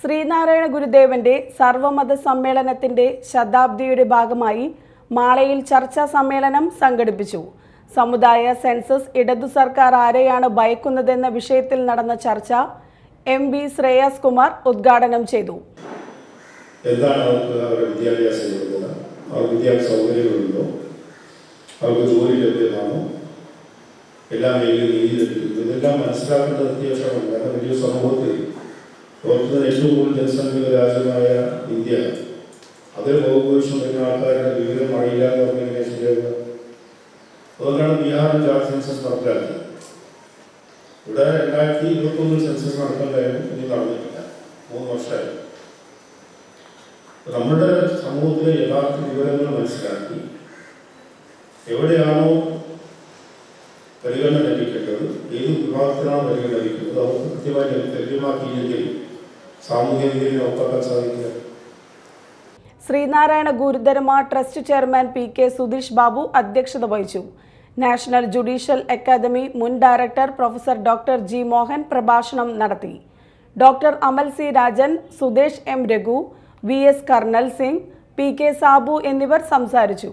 ശ്രീനാരായണ ഗുരുദേവന്റെ സർവമത സമ്മേളനത്തിന്റെ ശതാബ്ദിയുടെ ഭാഗമായി മാളയിൽ ചർച്ചാ സമ്മേളനം സംഘടിപ്പിച്ചു. സമുദായ സെൻസസ് ഇടതു സർക്കാർ ആരെയാണ് ഭയക്കുന്നതെന്ന വിഷയത്തിൽ നടന്ന ചർച്ച എം വി ശ്രേയാസ് കുമാർ ഉദ്ഘാടനം ചെയ്തു. എന്താണ് അവർക്ക് അവരുടെ വിദ്യാഭ്യാസം യോഗ്യത അവർക്ക് വിദ്യാഭ്യാസ സൗകര്യങ്ങളുണ്ടോ? അവർക്ക് ജോലി ലഭ്യമാണോ? എല്ലാം ഇതെല്ലാം മനസ്സിലാക്കേണ്ടത് അത്യാവശ്യമാണ്. കാരണം വലിയ സമൂഹത്തിൽ ലോകത്തിന് ഏറ്റവും കൂടുതൽ ജനസംഖ്യയുള്ള രാജ്യമായ ഇന്ത്യ. അതിൽ ബഹുഭൂരിഷം വരുന്ന ആൾക്കാരുടെ വിവരം അറിയില്ല എന്ന് പറഞ്ഞാൽ എങ്ങനെ ശരിയാകുക അതുകൊണ്ടാണ് ബീഹാറിൽ ജാതി സെൻസസ് നടപ്പിലാക്കിയത്. ഇവിടെ രണ്ടായിരത്തി ഇരുപത്തൊന്നിൽ സെൻസസ് നടക്കേണ്ടായിരുന്നു ഇനി നടന്നിട്ടില്ല. മൂന്ന് വർഷമായി. നമ്മുടെ സമൂഹത്തിലെ യഥാർത്ഥ വിവരങ്ങൾ മനസ്സിലാക്കി എവിടെയാണോ പരിഗണന ലഭിക്കേണ്ടത് ഏത് വിഭാഗത്തിനാണ് പരിഗണന ലഭിക്കുന്നത് അവർക്ക് കൃത്യമായി ലഭ്യമാക്കിയില്ലെങ്കിൽ Sreenarayana ഗുരുതരമ trust chairman P K Sudheesh Babu അധ്യക്ഷത വഹിച്ചു. നാഷണൽ ജുഡീഷ്യൽ അക്കാദമി മുൻ director professor doctor G Mohan പ്രഭാഷണം നടത്തി. Doctor Amal C Rajan Sudesh M Raghu V S Karnail Singh P K Sabu എന്നിവർ സംസാരിച്ചു.